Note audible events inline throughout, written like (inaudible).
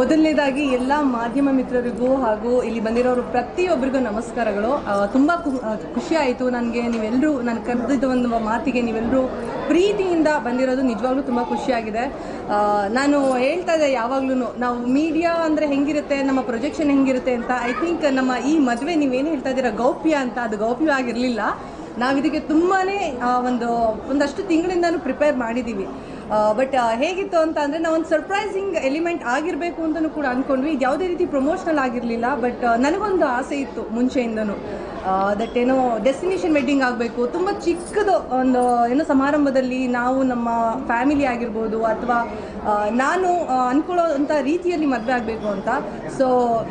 ಮೊದಲನೇದಾಗಿ ಎಲ್ಲ ಮಾಧ್ಯಮ ಮಿತ್ರರಿಗೂ ಹಾಗೂ ಇಲ್ಲಿ ಬಂದಿರೋರು ಪ್ರತಿಯೊಬ್ಬರಿಗೂ ನಮಸ್ಕಾರಗಳು. ತುಂಬ ಖುಷಿ ಆಯಿತು. ನನಗೆ ನೀವೆಲ್ಲರೂ ನಾನು ಕರೆದಿದ್ದ ಒಂದು ಮಾತಿಗೆ ನೀವೆಲ್ಲರೂ ಪ್ರೀತಿಯಿಂದ ಬಂದಿರೋದು ನಿಜವಾಗ್ಲೂ ತುಂಬ ಖುಷಿಯಾಗಿದೆ ನಾನು ಹೇಳ್ತಾ ಇದ್ದೆ ಯಾವಾಗ್ಲೂ ನಾವು ಮೀಡಿಯಾ ಅಂದರೆ ಹೆಂಗಿರುತ್ತೆ, ನಮ್ಮ ಪ್ರೊಜೆಕ್ಷನ್ ಹೆಂಗಿರುತ್ತೆ ಅಂತ. ಐ ಥಿಂಕ್ ನಮ್ಮ ಈ ಮದುವೆ ನೀವೇನು ಹೇಳ್ತಾ ಇದ್ದೀರಾ, ಗೌಪ್ಯ ಅಂತ, ಅದು ಗೌಪ್ಯವಾಗಿರಲಿಲ್ಲ ನಾವು ಇದಕ್ಕೆ ತುಂಬಾ ಒಂದು, ಒಂದಷ್ಟು ತಿಂಗಳಿಂದನೂ ಪ್ರಿಪೇರ್ ಮಾಡಿದ್ದೀವಿ ಬಟ್ ಹೇಗಿತ್ತು ಅಂತ ಅಂದರೆ ನಾವು ಒಂದು ಸರ್ಪ್ರೈಸಿಂಗ್ ಎಲಿಮೆಂಟ್ ಆಗಿರಬೇಕು ಅಂತಲೂ ಕೂಡ ಅಂದ್ಕೊಂಡ್ವಿ ಇದು ಯಾವುದೇ ರೀತಿ ಪ್ರಮೋಷನಲ್ ಆಗಿರಲಿಲ್ಲ ಬಟ್ ನನಗೊಂದು ಆಸೆ ಇತ್ತು ಮುಂಚೆಯಿಂದನೂ. ದಟ್ ಏನೋ ಡೆಸ್ಟಿನೇಷನ್ ವೆಡ್ಡಿಂಗ್ ಆಗಬೇಕು. ತುಂಬ ಚಿಕ್ಕದು ಒಂದು, ಏನೋ ಸಮಾರಂಭದಲ್ಲಿ ನಾವು ನಮ್ಮ ಫ್ಯಾಮಿಲಿ ಆಗಿರ್ಬೋದು ಅಥವಾ ನಾನು ಅಂದ್ಕೊಳ್ಳೋ ಅಂಥ ರೀತಿಯಲ್ಲಿ ಮದುವೆ ಆಗಬೇಕು ಅಂತ. ಸೊ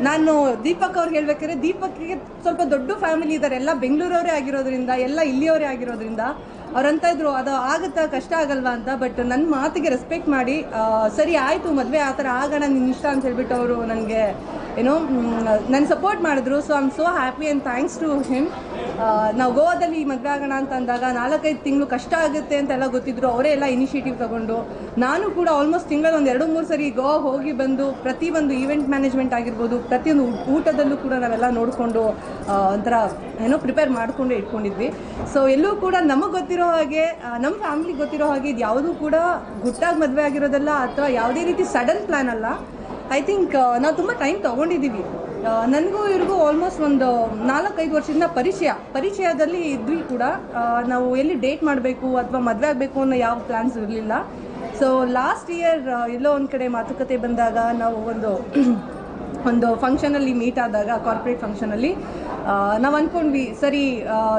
ನಾನು ದೀಪಕ್ ಅವ್ರಿಗೆ ಹೇಳ್ಬೇಕಾದ್ರೆ ದೀಪಕ್ಗೆ ಸ್ವಲ್ಪ ದೊಡ್ಡ ಫ್ಯಾಮಿಲಿ ಇದ್ದಾರೆ ಎಲ್ಲ ಬೆಂಗಳೂರವರೇ ಆಗಿರೋದ್ರಿಂದ, ಎಲ್ಲ ಇಲ್ಲಿಯವರೇ ಆಗಿರೋದ್ರಿಂದ ಅವ್ರಂತ ಇದ್ರು, ಅದು ಆಗುತ್ತಾ ಕಷ್ಟ ಆಗಲ್ವಾ ಅಂತ ಬಟ್ ನನ್ನ ಮಾತಿಗೆ ರೆಸ್ಪೆಕ್ಟ್ ಮಾಡಿ ಸರಿ ಆಯಿತು ಮದುವೆ ಆ ಥರ ಆಗೋಣ ನಿನ್ನ ಇಷ್ಟ ಅಂತ ಹೇಳ್ಬಿಟ್ಟು ಅವರು ನನಗೆ ಏನೋ ನನ್ನ ಸಪೋರ್ಟ್ ಮಾಡಿದ್ರು so I am so happy and thanks to him ನಾವು ಗೋವಾದಲ್ಲಿ ಮದುವೆ ಆಗೋಣ ಅಂತ ಅಂದಾಗ ನಾಲ್ಕೈದು ತಿಂಗಳು ಕಷ್ಟ ಆಗುತ್ತೆ ಅಂತೆಲ್ಲ ಗೊತ್ತಿದ್ರು. ಅವರೇ ಎಲ್ಲ ಇನಿಷಿಯೇಟಿವ್ ತಗೊಂಡು. ನಾನು ಕೂಡ ಆಲ್ಮೋಸ್ಟ್ ತಿಂಗಳು ಒಂದು ಎರಡು, ಮೂರು ಸರಿ ಗೋವಾ ಹೋಗಿ ಬಂದು ಪ್ರತಿ ಒಂದು ಈವೆಂಟ್ ಮ್ಯಾನೇಜ್ಮೆಂಟ್ ಆಗಿರ್ಬೋದು ಪ್ರತಿಯೊಂದು ಊಟದಲ್ಲೂ ಕೂಡ ನಾವೆಲ್ಲ ನೋಡಿಕೊಂಡು ಒಂಥರ ಏನೋ ಪ್ರಿಪೇರ್ ಮಾಡಿಕೊಂಡು ಇಟ್ಕೊಂಡಿದ್ವಿ. ಸೊ ಎಲ್ಲೂ ಕೂಡ ನಮಗೆ ಗೊತ್ತಿರೋ ಹಾಗೆ ನಮ್ಮ ಫ್ಯಾಮಿಲಿಗೆ ಗೊತ್ತಿರೋ ಹಾಗೆ ಇದು ಯಾವುದೂ ಕೂಡ ಗುಟ್ಟಾಗಿ ಮದುವೆ ಆಗಿರೋದಲ್ಲ, ಅಥವಾ ಯಾವುದೇ ರೀತಿ ಸಡನ್ ಪ್ಲ್ಯಾನ್ ಅಲ್ಲ. ಐ ಥಿಂಕ್ ನಾವು ತುಂಬ ಟೈಮ್ ತೊಗೊಂಡಿದ್ದೀವಿ. ನನಗೂ ಇವ್ರಿಗೂ ಆಲ್ಮೋಸ್ಟ್ ಒಂದು ನಾಲ್ಕೈದು ವರ್ಷದಿಂದ ಪರಿಚಯ. ಪರಿಚಯದಲ್ಲಿ ಇದ್ವಿ ಕೂಡ. ನಾವು ಎಲ್ಲಿ ಡೇಟ್ ಮಾಡಬೇಕು ಅಥವಾ ಮದುವೆ ಆಗಬೇಕು ಅನ್ನೋ ಯಾವ ಪ್ಲ್ಯಾನ್ಸ್ ಇರಲಿಲ್ಲ. ಸೊ ಲಾಸ್ಟ್ ಇಯರ್ ಎಲ್ಲೋ ಒಂದು ಕಡೆ ಮಾತುಕತೆ ಬಂದಾಗ ನಾವು ಒಂದು (clears throat) ಒಂದು ಫಂಕ್ಷನಲ್ಲಿ ಮೀಟ್ ಆದಾಗ ಕಾರ್ಪೊರೇಟ್ ಫಂಕ್ಷನಲ್ಲಿ ನಾವು ಅಂದ್ಕೊಂಡ್ವಿ ಸರಿ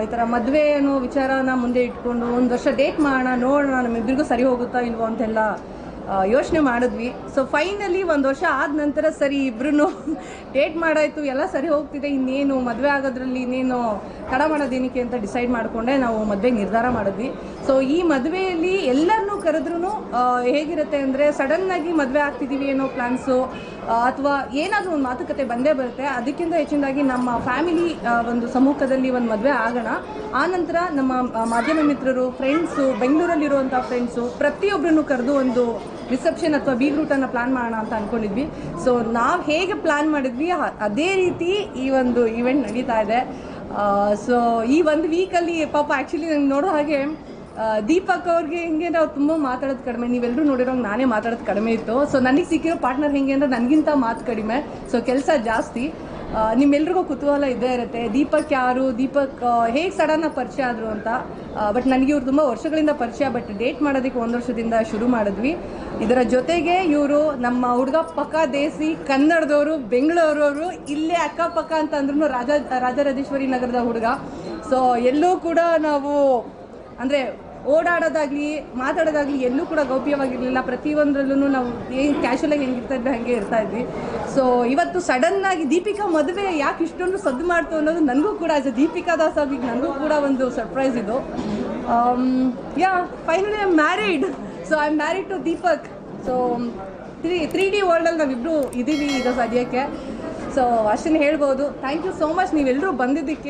ಈ ಥರ ಮದುವೆ ಅನ್ನೋ ವಿಚಾರನ ಮುಂದೆ ಇಟ್ಕೊಂಡು ಒಂದು ವರ್ಷ ಡೇಟ್ ಮಾಡೋಣ, ನೋಡೋಣ ನಮ್ಮಿಬ್ಬರಿಗೂ ಸರಿ ಹೋಗುತ್ತಾ ಇಲ್ವೋ ಅಂತೆಲ್ಲ ಯೋಚನೆ ಮಾಡಿದ್ವಿ. ಸೊ ಫೈನಲಿ ಒಂದು ವರ್ಷ ಆದ ನಂತರ ಸರಿ ಇಬ್ರು ಡೇಟ್ ಮಾಡಾಯಿತು, ಎಲ್ಲ ಸರಿ ಹೋಗ್ತಿದೆ, ಇನ್ನೇನು ಮದುವೆ ಆಗೋದ್ರಲ್ಲಿ ಇನ್ನೇನು ತಡ ಮಾಡೋದೇನಕ್ಕೆ ಅಂತ ಡಿಸೈಡ್ ಮಾಡಿಕೊಂಡೆ, ನಾವು ಮದುವೆ ನಿರ್ಧಾರ ಮಾಡಿದ್ವಿ. ಸೊ ಈ ಮದುವೆಯಲ್ಲಿ ಎಲ್ಲರನ್ನೂ ಕರೆದ್ರೂ ಹೇಗಿರುತ್ತೆ ಅಂದರೆ ಸಡನ್ನಾಗಿ ಮದುವೆ ಆಗ್ತಿದ್ದೀವಿ ಏನೋ ಪ್ಲ್ಯಾನ್ಸು ಅಥವಾ ಏನಾದರೂ ಒಂದು ಮಾತುಕತೆ ಬಂದೇ ಬರುತ್ತೆ, ಅದಕ್ಕಿಂತ ಹೆಚ್ಚಿನದಾಗಿ ನಮ್ಮ ಫ್ಯಾಮಿಲಿ ಒಂದು ಸಮ್ಮುಖದಲ್ಲಿ ಒಂದು ಮದುವೆ ಆಗೋಣ. ಆನಂತರ ನಮ್ಮ ಮಾಧ್ಯಮ ಮಿತ್ರರು ಫ್ರೆಂಡ್ಸು ಬೆಂಗಳೂರಲ್ಲಿರುವಂಥ ಫ್ರೆಂಡ್ಸು ಪ್ರತಿಯೊಬ್ಬರನ್ನು ಕರೆದು ಒಂದು ರಿಸೆಪ್ಷನ್ ಅಥವಾ ಬೀಗ್ ರೂಟನ್ನು ಪ್ಲಾನ್ ಮಾಡೋಣ ಅಂತ ಅಂದ್ಕೊಂಡಿದ್ವಿ ಸೊ ನಾವು ಹೇಗೆ ಪ್ಲಾನ್ ಮಾಡಿದ್ವಿ ಅದೇ ರೀತಿ ಈ ಒಂದು ಈವೆಂಟ್ ನಡೀತಾ ಇದೆ. ಸೊ ಈ ಒಂದು ವೀಕಲ್ಲಿ ಪಾಪ ಆ್ಯಕ್ಚುಲಿ ನಂಗೆ ನೋಡೋ ಹಾಗೆ ದೀಪಕ್ ಅವ್ರಿಗೆ ಹೆಂಗೆ ನಾವು ತುಂಬ ಮಾತಾಡೋದು ಕಡಿಮೆ. ನೀವೆಲ್ಲರೂ ನೋಡಿರೋಂಗೆ ನಾನೇ ಮಾತಾಡೋದು ಕಡಿಮೆ ಇತ್ತು. ಸೊ ನನಗೆ ಸಿಕ್ಕಿರೋ ಪಾರ್ಟ್ನರ್ ಹೆಂಗೆ ಅಂದರೆ ನನಗಿಂತ ಮಾತು ಕಡಿಮೆ. ಸೊ ಕೆಲಸ ಜಾಸ್ತಿ. ನಿಮ್ಮೆಲ್ರಿಗೂ ಕುತೂಹಲ ಇದ್ದೇ ಇರುತ್ತೆ. ದೀಪಕ್ ಯಾರು? ದೀಪಕ್ ಹೇಗೆ ಸಡನ್ನ ಪರಿಚಯ ಆದರು ಅಂತ. ಬಟ್ ನನಗೆ ಇವ್ರು ತುಂಬ ವರ್ಷಗಳಿಂದ ಪರಿಚಯ ಬಟ್ ಡೇಟ್ ಮಾಡೋದಕ್ಕೆ ಒಂದು ವರ್ಷದಿಂದ ಶುರು ಮಾಡಿದ್ವಿ. ಇದರ ಜೊತೆಗೆ ಇವರು ನಮ್ಮ ಹುಡುಗ ಪಕ್ಕ ದೇಸಿ ಕನ್ನಡದವರು, ಬೆಂಗಳೂರವರು, ಇಲ್ಲೇ ಅಕ್ಕಪಕ್ಕ ಅಂತ ಅಂದ್ರೂ ರಾಜ, ರಾಜರಾಜೇಶ್ವರಿ ನಗರದ ಹುಡುಗ. ಸೊ ಎಲ್ಲೂ ಕೂಡ ನಾವು ಅಂದರೆ ಓಡಾಡೋದಾಗ್ಲಿ, ಮಾತಾಡೋದಾಗ್ಲಿ ಎಲ್ಲೂ ಕೂಡ ಗೌಪ್ಯವಾಗಿರಲಿಲ್ಲ. ಪ್ರತಿಯೊಂದರಲ್ಲೂ ನಾವು ಏನು ಕ್ಯಾಶುವಲಾಗಿ ಹೆಂಗಿರ್ತಾ ಇದ್ವಿ, ಹಾಗೆ ಇರ್ತಾ ಇದ್ವಿ. ಸೊ ಇವತ್ತು ಸಡನ್ನಾಗಿ ದೀಪಿಕಾ ಮದುವೆ ಯಾಕೆ ಇಷ್ಟೊಂದು ಸದ್ದು ಮಾಡ್ತು ಅನ್ನೋದು ನನಗೂ ಕೂಡ ಆಸ್ ದೀಪಿಕಾ ದಾಸ್ ಆಗಿ ನನಗೂ ಕೂಡ ಒಂದು ಸರ್ಪ್ರೈಸ್ ಇದು. Yeah finally I am married so I am married to Deepak so three three D ವರ್ಲ್ಡಲ್ಲಿ ನಾವಿಬ್ಬರು ಇದ್ದೀವಿ ಈಗ ಸದ್ಯಕ್ಕೆ. ಸೊ ಅಷ್ಟನ್ನು ಹೇಳ್ಬೋದು. ಥ್ಯಾಂಕ್ ಯು ಸೋ ಮಚ್ ನೀವೆಲ್ಲರೂ ಬಂದಿದ್ದಕ್ಕೆ